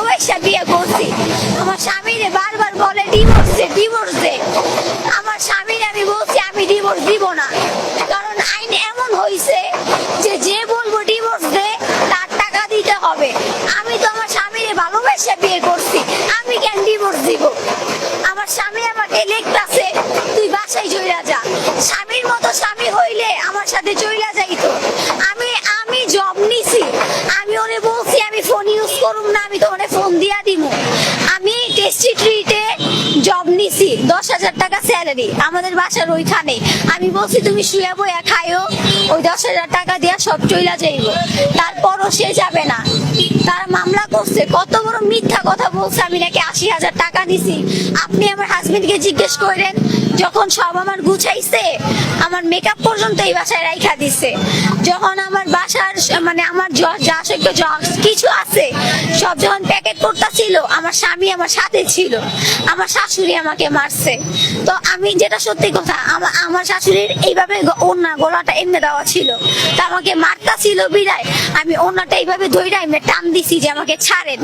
ভালোবাসা বিয়ে করছি। আমার স্বামীরে বারবার বলে ডিভোর্স দে ডিভোর্স দে আমার স্বামীর আমি বলছি, আমি ডিভোর্স দিব না। কারণ আইন এমন হয়েছে যে যে বলব ডিভোর্স দে, তার টাকা দিতে হবে। আমি তো আমার স্বামীরে ভালোবাসা বিয়ে করছি। আমি কেন ডিভোর্স দিব? আমার স্বামী আমাকে লিখতাছে, তুই বাসায় চইলা যা। স্বামীর মতো স্বামী হইলে আমার সাথে চইলা যাইতো আমি আমি জব নিছি আমি ওরে বলছি আমি ফোন ইউজ করুম না আমি তোমার ফোন দিয়া দিব আমি টেস্টি ট্রিটে দশ হাজার টাকা স্যালারি আমাদের বাসার ওইখানে। আমি বলছি, তুমি শুয়ে খাইও ওই দশ হাজার টাকা দিয়া সব চইলা যাইব। তারপরও সে যাবে না। তারা মামলা করছে, কত বড় মিথ্যা কথা বলছে। আমি নাকি আশি হাজার টাকা দিছি। আপনি আমার হাজবেন্ডকে জিজ্ঞেস করেন, যখন সব আমার গুছাইছে, আমার মেকআপ পর্যন্ত এই বাসায় রাইখা দিছে। যখন আমার বাসার মানে আমার যা সত্য য- কিছু আছে সব যখন প্যাকেট করতেছিল আমার স্বামী আমার সাথে ছিল, আমার শাশুড়ি আমাকে মারছে। তো আমি যেটা সত্যি কথা আমার আমার শাশুড়ির এইভাবে ওড়না গলাটা এমনি দেওয়া ছিল। তা আমাকে মারতা ছিল বিড়ায়। আমি ওড়নাটা এইভাবে ধইরা এমনি টান দিছি যে আমাকে ছাড়েন।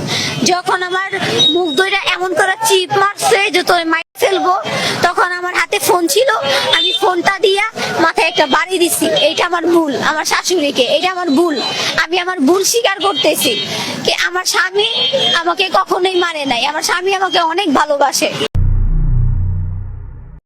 যখন আমার মুখ ধইরা এমন করে চিপ মারছে যে তোর মাই ফেলব, তখন আমার হাতে ফোন ছিল। আমি ফোনটা দিয়া মাথায় একটা বাড়ি দিছি। এইটা আমার ভুল, আমার শাশুড়িকে। এটা আমার ভুল। আমি আমার ভুল স্বীকার করতেছি। কি আমার স্বামী আমাকে কখনোই মানে নাই। আমার স্বামী আমাকে অনেক ভালোবাসে।